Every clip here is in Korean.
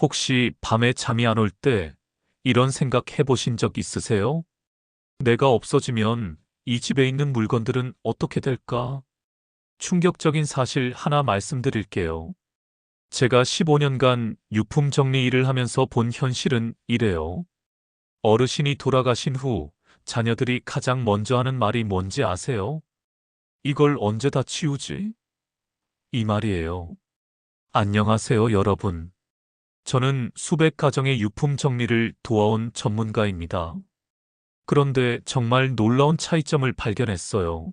혹시 밤에 잠이 안 올 때 이런 생각 해보신 적 있으세요? 내가 없어지면 이 집에 있는 물건들은 어떻게 될까? 충격적인 사실 하나 말씀드릴게요. 제가 15년간 유품 정리 일을 하면서 본 현실은 이래요. 어르신이 돌아가신 후 자녀들이 가장 먼저 하는 말이 뭔지 아세요? 이걸 언제 다 치우지? 이 말이에요. 안녕하세요, 여러분. 저는 수백 가정의 유품 정리를 도와온 전문가입니다. 그런데 정말 놀라운 차이점을 발견했어요.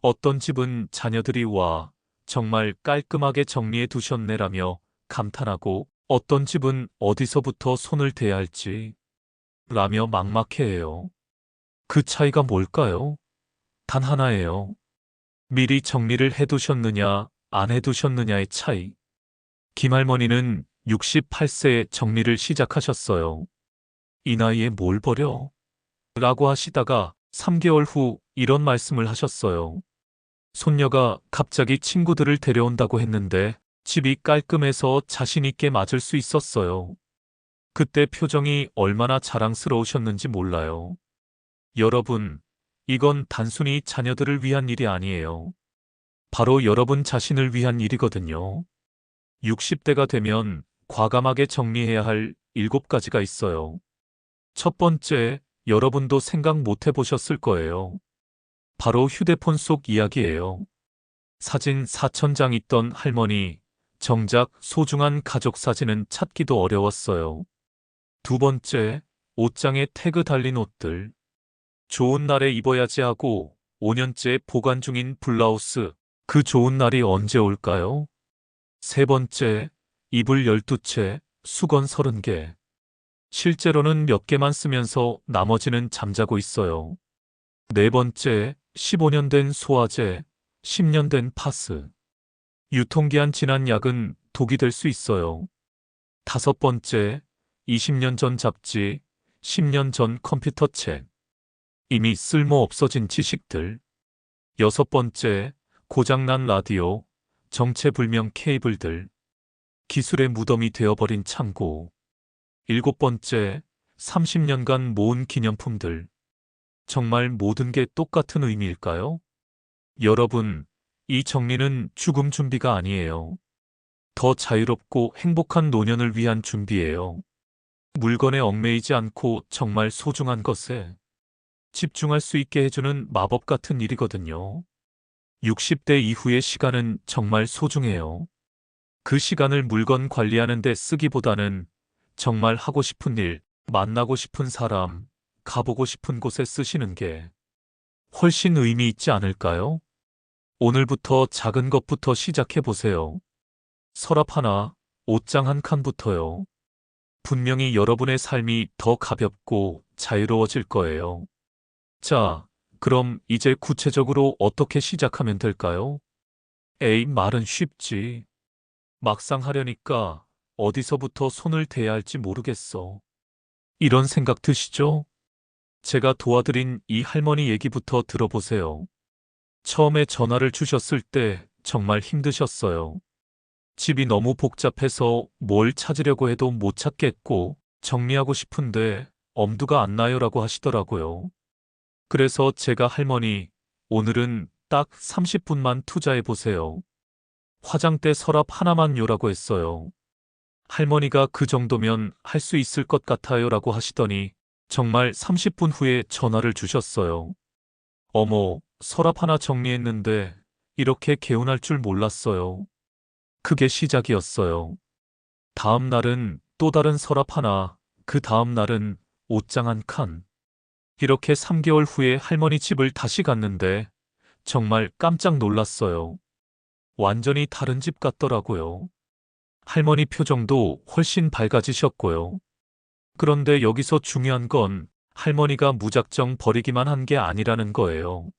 어떤 집은 자녀들이 와 정말 깔끔하게 정리해 두셨네라며 감탄하고 어떤 집은 어디서부터 손을 대야 할지 라며 막막해해요. 그 차이가 뭘까요? 단 하나예요. 미리 정리를 해두셨느냐, 안 해두셨느냐의 차이. 김할머니는 68세에 정리를 시작하셨어요. 이 나이에 뭘 버려? 라고 하시다가 3개월 후 이런 말씀을 하셨어요. 손녀가 갑자기 친구들을 데려온다고 했는데 집이 깔끔해서 자신있게 맞을 수 있었어요. 그때 표정이 얼마나 자랑스러우셨는지 몰라요. 여러분, 이건 단순히 자녀들을 위한 일이 아니에요. 바로 여러분 자신을 위한 일이거든요. 60대가 되면 과감하게 정리해야 할 7가지가 있어요. 첫 번째, 여러분도 생각 못 해보셨을 거예요. 바로 휴대폰 속 이야기예요. 사진 4천장 있던 할머니, 정작 소중한 가족 사진은 찾기도 어려웠어요. 두 번째, 옷장에 태그 달린 옷들. 좋은 날에 입어야지 하고 5년째 보관 중인 블라우스, 그 좋은 날이 언제 올까요? 세 번째, 이불 12채, 수건 30개. 실제로는 몇 개만 쓰면서 나머지는 잠자고 있어요. 네 번째, 15년 된 소화제, 10년 된 파스. 유통기한 지난 약은 독이 될 수 있어요. 다섯 번째, 20년 전 잡지, 10년 전 컴퓨터 책. 이미 쓸모 없어진 지식들. 여섯 번째, 고장난 라디오, 정체불명 케이블들. 기술의 무덤이 되어버린 창고. 일곱 번째, 30년간 모은 기념품들. 정말 모든 게 똑같은 의미일까요? 여러분, 이 정리는 죽음 준비가 아니에요. 더 자유롭고 행복한 노년을 위한 준비예요. 물건에 얽매이지 않고 정말 소중한 것에 집중할 수 있게 해주는 마법 같은 일이거든요. 60대 이후의 시간은 정말 소중해요. 그 시간을 물건 관리하는 데 쓰기보다는 정말 하고 싶은 일, 만나고 싶은 사람, 가보고 싶은 곳에 쓰시는 게 훨씬 의미 있지 않을까요? 오늘부터 작은 것부터 시작해 보세요. 서랍 하나, 옷장 한 칸부터요. 분명히 여러분의 삶이 더 가볍고 자유로워질 거예요. 자, 그럼 이제 구체적으로 어떻게 시작하면 될까요? 에이, 말은 쉽지. 막상 하려니까 어디서부터 손을 대야 할지 모르겠어. 이런 생각 드시죠? 제가 도와드린 이 할머니 얘기부터 들어보세요. 처음에 전화를 주셨을 때 정말 힘드셨어요. 집이 너무 복잡해서 뭘 찾으려고 해도 못 찾겠고 정리하고 싶은데 엄두가 안 나요라고 하시더라고요. 그래서 제가 할머니, 오늘은 딱 30분만 투자해 보세요. 화장대 서랍 하나만 요라고 했어요. 할머니가 그 정도면 할 수 있을 것 같아요 라고 하시더니 정말 30분 후에 전화를 주셨어요. 어머, 서랍 하나 정리했는데 이렇게 개운할 줄 몰랐어요. 그게 시작이었어요. 다음 날은 또 다른 서랍 하나, 그 다음 날은 옷장 한 칸. 이렇게 3개월 후에 할머니 집을 다시 갔는데 정말 깜짝 놀랐어요. 완전히 다른 집 같더라고요. 할머니 표정도 훨씬 밝아지셨고요. 그런데 여기서 중요한 건 할머니가 무작정 버리기만 한 게 아니라는 거예요.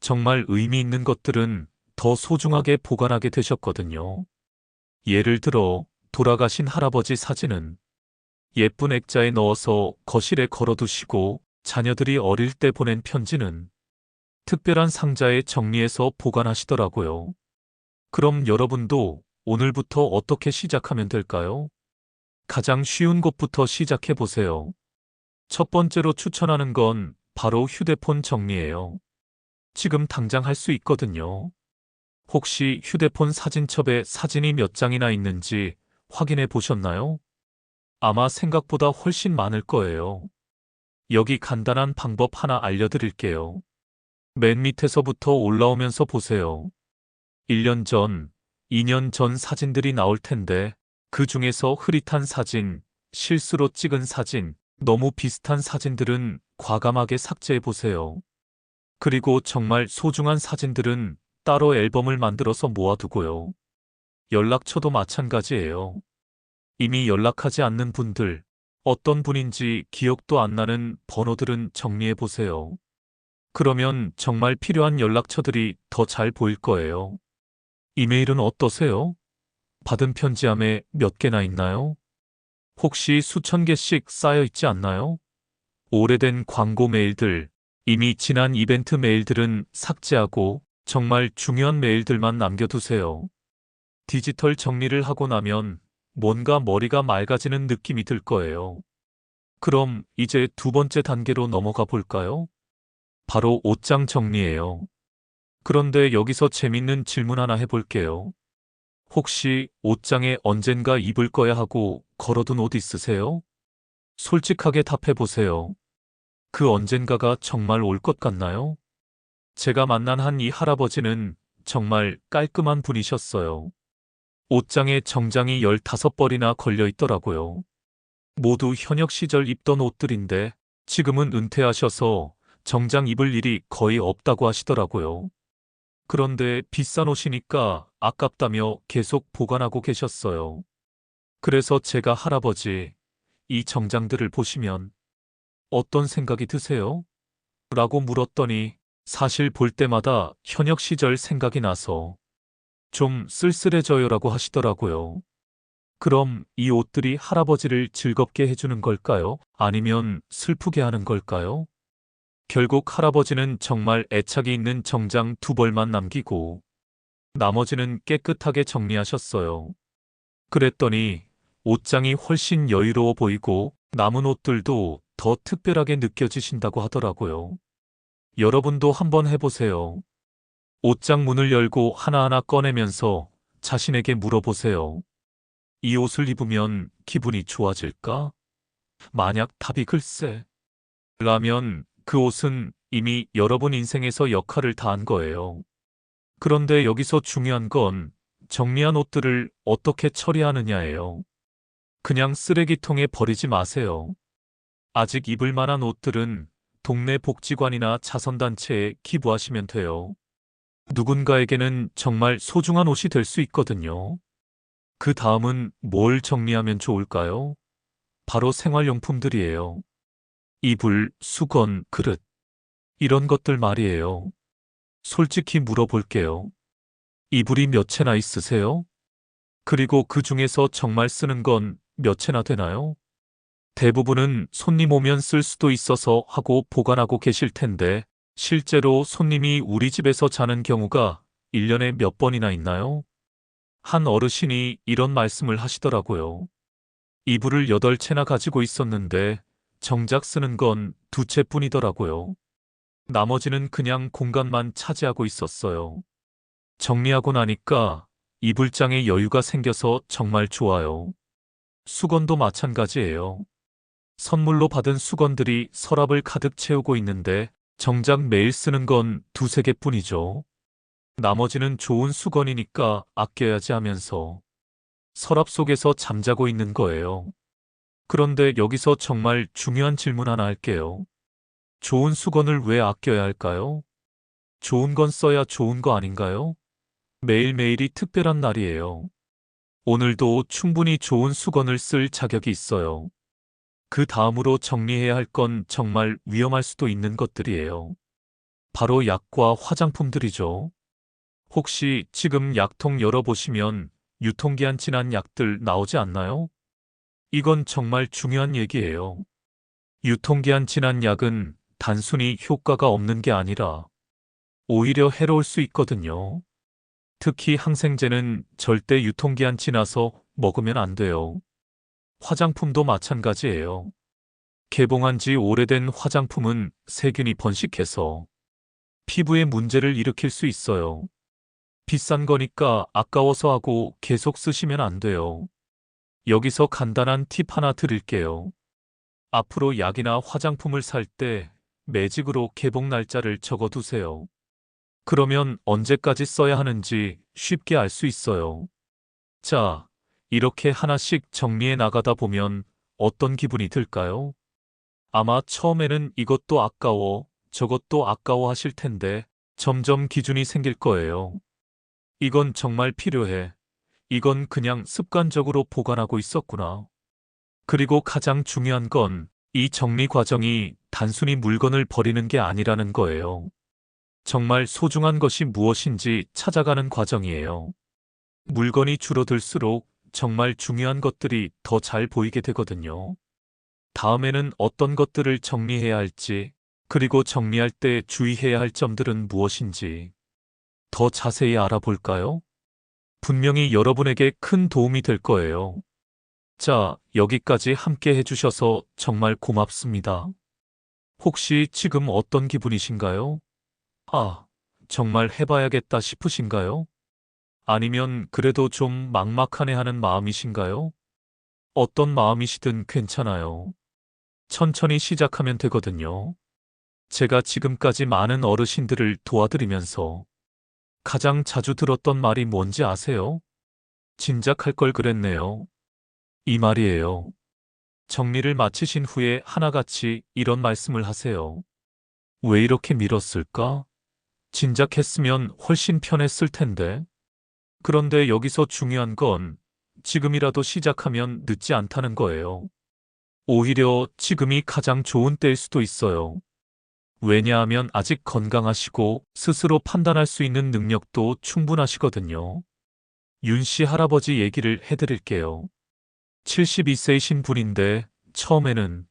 정말 의미 있는 것들은 더 소중하게 보관하게 되셨거든요. 예를 들어 돌아가신 할아버지 사진은 예쁜 액자에 넣어서 거실에 걸어두시고 자녀들이 어릴 때 보낸 편지는 특별한 상자에 정리해서 보관하시더라고요. 그럼 여러분도 오늘부터 어떻게 시작하면 될까요? 가장 쉬운 것부터 시작해 보세요. 첫 번째로 추천하는 건 바로 휴대폰 정리예요. 지금 당장 할 수 있거든요. 혹시 휴대폰 사진첩에 사진이 몇 장이나 있는지 확인해 보셨나요? 아마 생각보다 훨씬 많을 거예요. 여기 간단한 방법 하나 알려드릴게요. 맨 밑에서부터 올라오면서 보세요. 1년 전, 2년 전 사진들이 나올 텐데, 그 중에서 흐릿한 사진, 실수로 찍은 사진, 너무 비슷한 사진들은 과감하게 삭제해 보세요. 그리고 정말 소중한 사진들은 따로 앨범을 만들어서 모아두고요. 연락처도 마찬가지예요. 이미 연락하지 않는 분들, 어떤 분인지 기억도 안 나는 번호들은 정리해 보세요. 그러면 정말 필요한 연락처들이 더 잘 보일 거예요. 이메일은 어떠세요? 받은 편지함에 몇 개나 있나요? 혹시 수천 개씩 쌓여 있지 않나요? 오래된 광고 메일들, 이미 지난 이벤트 메일들은 삭제하고 정말 중요한 메일들만 남겨두세요. 디지털 정리를 하고 나면 뭔가 머리가 맑아지는 느낌이 들 거예요. 그럼 이제 두 번째 단계로 넘어가 볼까요? 바로 옷장 정리예요. 그런데 여기서 재밌는 질문 하나 해볼게요. 혹시 옷장에 언젠가 입을 거야 하고 걸어둔 옷 있으세요? 솔직하게 답해보세요. 그 언젠가가 정말 올 것 같나요? 제가 만난 한 이 할아버지는 정말 깔끔한 분이셨어요. 옷장에 정장이 15벌이나 걸려 있더라고요. 모두 현역 시절 입던 옷들인데 지금은 은퇴하셔서 정장 입을 일이 거의 없다고 하시더라고요. 그런데 비싼 옷이니까 아깝다며 계속 보관하고 계셨어요. 그래서 제가 할아버지, 이 정장들을 보시면 어떤 생각이 드세요? 라고 물었더니 사실 볼 때마다 현역 시절 생각이 나서 좀 쓸쓸해져요라고 하시더라고요. 그럼 이 옷들이 할아버지를 즐겁게 해주는 걸까요? 아니면 슬프게 하는 걸까요? 결국 할아버지는 정말 애착이 있는 정장 두 벌만 남기고 나머지는 깨끗하게 정리하셨어요. 그랬더니 옷장이 훨씬 여유로워 보이고 남은 옷들도 더 특별하게 느껴지신다고 하더라고요. 여러분도 한번 해보세요. 옷장 문을 열고 하나하나 꺼내면서 자신에게 물어보세요. 이 옷을 입으면 기분이 좋아질까? 만약 답이 글쎄. 라면 그 옷은 이미 여러분 인생에서 역할을 다한 거예요. 그런데 여기서 중요한 건 정리한 옷들을 어떻게 처리하느냐예요. 그냥 쓰레기통에 버리지 마세요. 아직 입을 만한 옷들은 동네 복지관이나 자선단체에 기부하시면 돼요. 누군가에게는 정말 소중한 옷이 될 수 있거든요. 그 다음은 뭘 정리하면 좋을까요? 바로 생활용품들이에요. 이불, 수건, 그릇. 이런 것들 말이에요. 솔직히 물어볼게요. 이불이 몇 채나 있으세요? 그리고 그 중에서 정말 쓰는 건 몇 채나 되나요? 대부분은 손님 오면 쓸 수도 있어서 하고 보관하고 계실 텐데, 실제로 손님이 우리 집에서 자는 경우가 1년에 몇 번이나 있나요? 한 어르신이 이런 말씀을 하시더라고요. 이불을 8채나 가지고 있었는데, 정작 쓰는 건 두 채뿐이더라고요. 나머지는 그냥 공간만 차지하고 있었어요. 정리하고 나니까 이불장에 여유가 생겨서 정말 좋아요. 수건도 마찬가지예요. 선물로 받은 수건들이 서랍을 가득 채우고 있는데 정작 매일 쓰는 건 두세 개뿐이죠. 나머지는 좋은 수건이니까 아껴야지 하면서 서랍 속에서 잠자고 있는 거예요. 그런데 여기서 정말 중요한 질문 하나 할게요. 좋은 수건을 왜 아껴야 할까요? 좋은 건 써야 좋은 거 아닌가요? 매일매일이 특별한 날이에요. 오늘도 충분히 좋은 수건을 쓸 자격이 있어요. 그 다음으로 정리해야 할 건 정말 위험할 수도 있는 것들이에요. 바로 약과 화장품들이죠. 혹시 지금 약통 열어보시면 유통기한 지난 약들 나오지 않나요? 이건 정말 중요한 얘기예요. 유통기한 지난 약은 단순히 효과가 없는 게 아니라 오히려 해로울 수 있거든요. 특히 항생제는 절대 유통기한 지나서 먹으면 안 돼요. 화장품도 마찬가지예요. 개봉한 지 오래된 화장품은 세균이 번식해서 피부에 문제를 일으킬 수 있어요. 비싼 거니까 아까워서 하고 계속 쓰시면 안 돼요. 여기서 간단한 팁 하나 드릴게요. 앞으로 약이나 화장품을 살 때 매직으로 개봉 날짜를 적어 두세요. 그러면 언제까지 써야 하는지 쉽게 알 수 있어요. 자, 이렇게 하나씩 정리해 나가다 보면 어떤 기분이 들까요? 아마 처음에는 이것도 아까워, 저것도 아까워 하실 텐데 점점 기준이 생길 거예요. 이건 정말 필요해. 이건 그냥 습관적으로 보관하고 있었구나. 그리고 가장 중요한 건 이 정리 과정이 단순히 물건을 버리는 게 아니라는 거예요. 정말 소중한 것이 무엇인지 찾아가는 과정이에요. 물건이 줄어들수록 정말 중요한 것들이 더 잘 보이게 되거든요. 다음에는 어떤 것들을 정리해야 할지, 그리고 정리할 때 주의해야 할 점들은 무엇인지 더 자세히 알아볼까요? 분명히 여러분에게 큰 도움이 될 거예요. 자, 여기까지 함께 해주셔서 정말 고맙습니다. 혹시 지금 어떤 기분이신가요? 아, 정말 해봐야겠다 싶으신가요? 아니면 그래도 좀 막막하네 하는 마음이신가요? 어떤 마음이시든 괜찮아요. 천천히 시작하면 되거든요. 제가 지금까지 많은 어르신들을 도와드리면서 가장 자주 들었던 말이 뭔지 아세요? 진작 할 걸 그랬네요. 이 말이에요. 정리를 마치신 후에 하나같이 이런 말씀을 하세요. 왜 이렇게 미뤘을까? 진작 했으면 훨씬 편했을 텐데. 그런데 여기서 중요한 건 지금이라도 시작하면 늦지 않다는 거예요. 오히려 지금이 가장 좋은 때일 수도 있어요. 왜냐하면 아직 건강하시고 스스로 판단할 수 있는 능력도 충분하시거든요. 윤 씨 할아버지 얘기를 해드릴게요. 72세이신 분인데 처음에는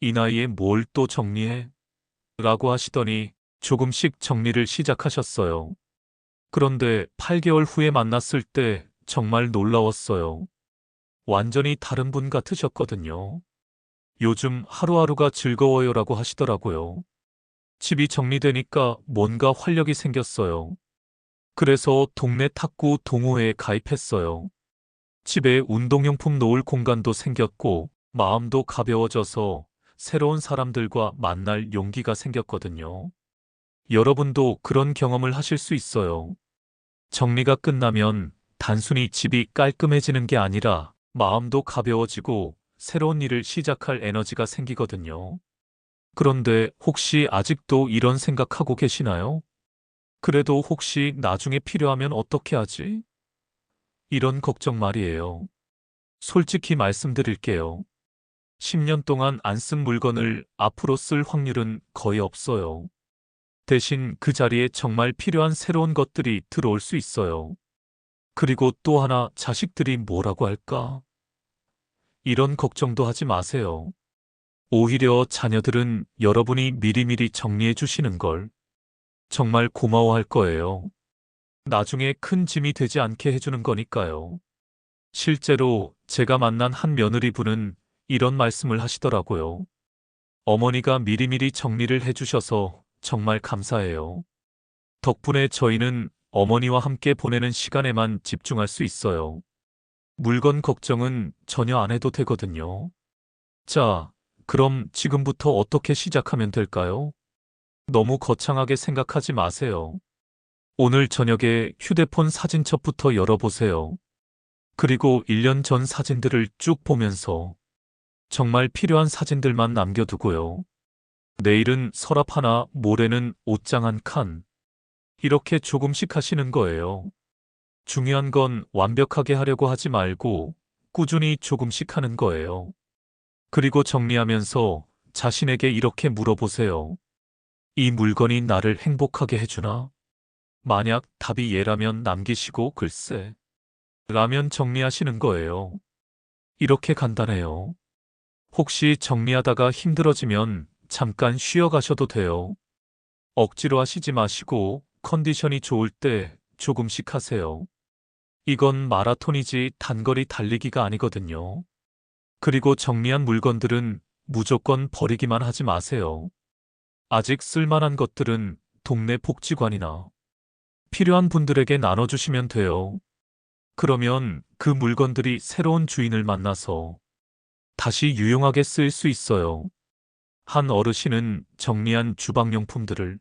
이 나이에 뭘 또 정리해? 라고 하시더니 조금씩 정리를 시작하셨어요. 그런데 8개월 후에 만났을 때 정말 놀라웠어요. 완전히 다른 분 같으셨거든요. 요즘 하루하루가 즐거워요라고 하시더라고요. 집이 정리되니까 뭔가 활력이 생겼어요. 그래서 동네 탁구 동호회에 가입했어요. 집에 운동용품 놓을 공간도 생겼고 마음도 가벼워져서 새로운 사람들과 만날 용기가 생겼거든요. 여러분도 그런 경험을 하실 수 있어요. 정리가 끝나면 단순히 집이 깔끔해지는 게 아니라 마음도 가벼워지고 새로운 일을 시작할 에너지가 생기거든요. 그런데 혹시 아직도 이런 생각하고 계시나요? 그래도 혹시 나중에 필요하면 어떻게 하지? 이런 걱정 말이에요. 솔직히 말씀드릴게요. 10년 동안 안 쓴 물건을 앞으로 쓸 확률은 거의 없어요. 대신 그 자리에 정말 필요한 새로운 것들이 들어올 수 있어요. 그리고 또 하나 자식들이 뭐라고 할까? 이런 걱정도 하지 마세요. 오히려 자녀들은 여러분이 미리미리 정리해 주시는 걸 정말 고마워할 거예요. 나중에 큰 짐이 되지 않게 해주는 거니까요. 실제로 제가 만난 한 며느리분은 이런 말씀을 하시더라고요. 어머니가 미리미리 정리를 해주셔서 정말 감사해요. 덕분에 저희는 어머니와 함께 보내는 시간에만 집중할 수 있어요. 물건 걱정은 전혀 안 해도 되거든요. 자, 그럼 지금부터 어떻게 시작하면 될까요? 너무 거창하게 생각하지 마세요. 오늘 저녁에 휴대폰 사진첩부터 열어보세요. 그리고 1년 전 사진들을 쭉 보면서 정말 필요한 사진들만 남겨두고요. 내일은 서랍 하나, 모레는 옷장 한 칸. 이렇게 조금씩 하시는 거예요. 중요한 건 완벽하게 하려고 하지 말고 꾸준히 조금씩 하는 거예요. 그리고 정리하면서 자신에게 이렇게 물어보세요. 이 물건이 나를 행복하게 해주나? 만약 답이 예라면 남기시고 글쎄. 라면 정리하시는 거예요. 이렇게 간단해요. 혹시 정리하다가 힘들어지면 잠깐 쉬어 가셔도 돼요. 억지로 하시지 마시고 컨디션이 좋을 때 조금씩 하세요. 이건 마라톤이지 단거리 달리기가 아니거든요. 그리고 정리한 물건들은 무조건 버리기만 하지 마세요. 아직 쓸만한 것들은 동네 복지관이나 필요한 분들에게 나눠주시면 돼요. 그러면 그 물건들이 새로운 주인을 만나서 다시 유용하게 쓰일 수 있어요. 한 어르신은 정리한 주방용품들을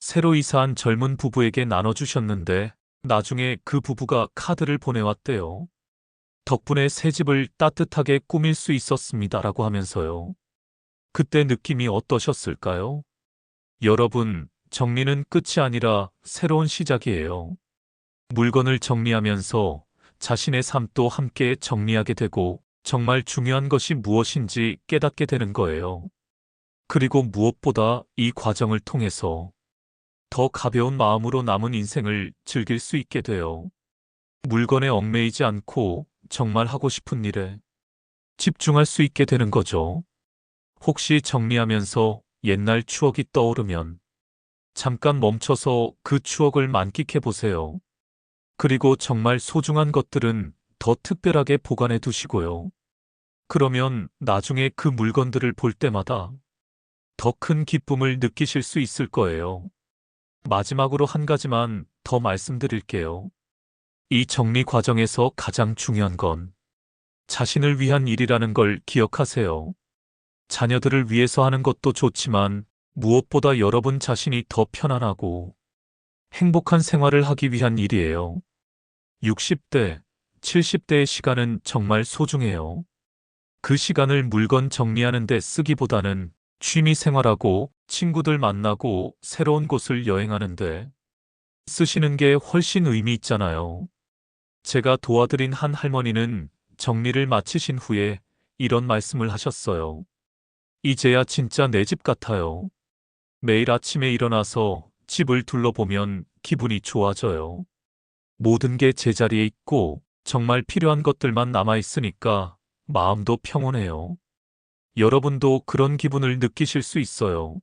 새로 이사한 젊은 부부에게 나눠주셨는데 나중에 그 부부가 카드를 보내왔대요. 덕분에 새 집을 따뜻하게 꾸밀 수 있었습니다라고 하면서요. 그때 느낌이 어떠셨을까요? 여러분, 정리는 끝이 아니라 새로운 시작이에요. 물건을 정리하면서 자신의 삶도 함께 정리하게 되고 정말 중요한 것이 무엇인지 깨닫게 되는 거예요. 그리고 무엇보다 이 과정을 통해서 더 가벼운 마음으로 남은 인생을 즐길 수 있게 돼요. 물건에 얽매이지 않고 정말 하고 싶은 일에 집중할 수 있게 되는 거죠. 혹시 정리하면서 옛날 추억이 떠오르면 잠깐 멈춰서 그 추억을 만끽해 보세요. 그리고 정말 소중한 것들은 더 특별하게 보관해 두시고요. 그러면 나중에 그 물건들을 볼 때마다 더 큰 기쁨을 느끼실 수 있을 거예요. 마지막으로 한 가지만 더 말씀드릴게요. 이 정리 과정에서 가장 중요한 건 자신을 위한 일이라는 걸 기억하세요. 자녀들을 위해서 하는 것도 좋지만 무엇보다 여러분 자신이 더 편안하고 행복한 생활을 하기 위한 일이에요. 60대, 70대의 시간은 정말 소중해요. 그 시간을 물건 정리하는 데 쓰기보다는 취미 생활하고 친구들 만나고 새로운 곳을 여행하는데 쓰시는 게 훨씬 의미 있잖아요. 제가 도와드린 한 할머니는 정리를 마치신 후에 이런 말씀을 하셨어요. 이제야 진짜 내 집 같아요. 매일 아침에 일어나서 집을 둘러보면 기분이 좋아져요. 모든 게 제자리에 있고 정말 필요한 것들만 남아있으니까 마음도 평온해요. 여러분도 그런 기분을 느끼실 수 있어요.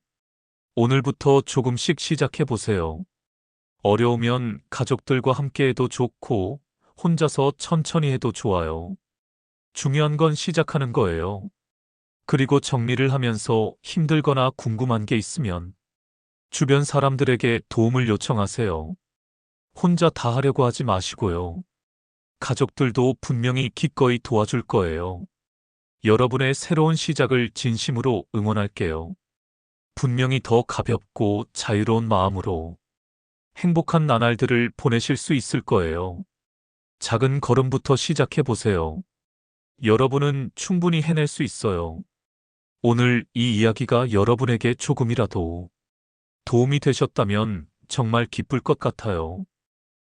오늘부터 조금씩 시작해 보세요. 어려우면 가족들과 함께 해도 좋고 혼자서 천천히 해도 좋아요. 중요한 건 시작하는 거예요. 그리고 정리를 하면서 힘들거나 궁금한 게 있으면 주변 사람들에게 도움을 요청하세요. 혼자 다 하려고 하지 마시고요. 가족들도 분명히 기꺼이 도와줄 거예요. 여러분의 새로운 시작을 진심으로 응원할게요. 분명히 더 가볍고 자유로운 마음으로 행복한 나날들을 보내실 수 있을 거예요. 작은 걸음부터 시작해 보세요. 여러분은 충분히 해낼 수 있어요. 오늘 이 이야기가 여러분에게 조금이라도 도움이 되셨다면 정말 기쁠 것 같아요.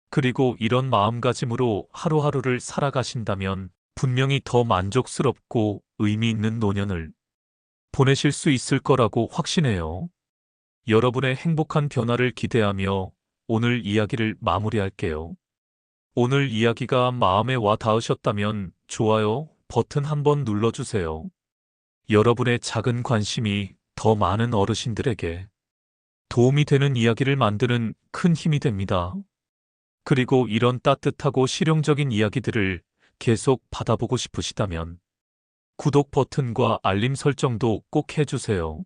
그리고 이런 마음가짐으로 하루하루를 살아가신다면 분명히 더 만족스럽고 의미 있는 노년을 보내실 수 있을 거라고 확신해요. 여러분의 행복한 변화를 기대하며 오늘 이야기를 마무리할게요. 오늘 이야기가 마음에 와 닿으셨다면 좋아요 버튼 한번 눌러주세요. 여러분의 작은 관심이 더 많은 어르신들에게 도움이 되는 이야기를 만드는 큰 힘이 됩니다. 그리고 이런 따뜻하고 실용적인 이야기들을 계속 받아보고 싶으시다면 구독 버튼과 알림 설정도 꼭 해주세요.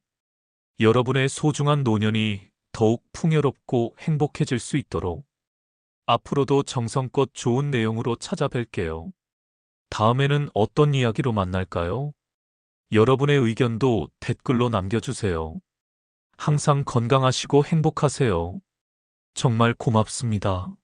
여러분의 소중한 노년이 더욱 풍요롭고 행복해질 수 있도록 앞으로도 정성껏 좋은 내용으로 찾아뵐게요. 다음에는 어떤 이야기로 만날까요? 여러분의 의견도 댓글로 남겨주세요. 항상 건강하시고 행복하세요. 정말 고맙습니다.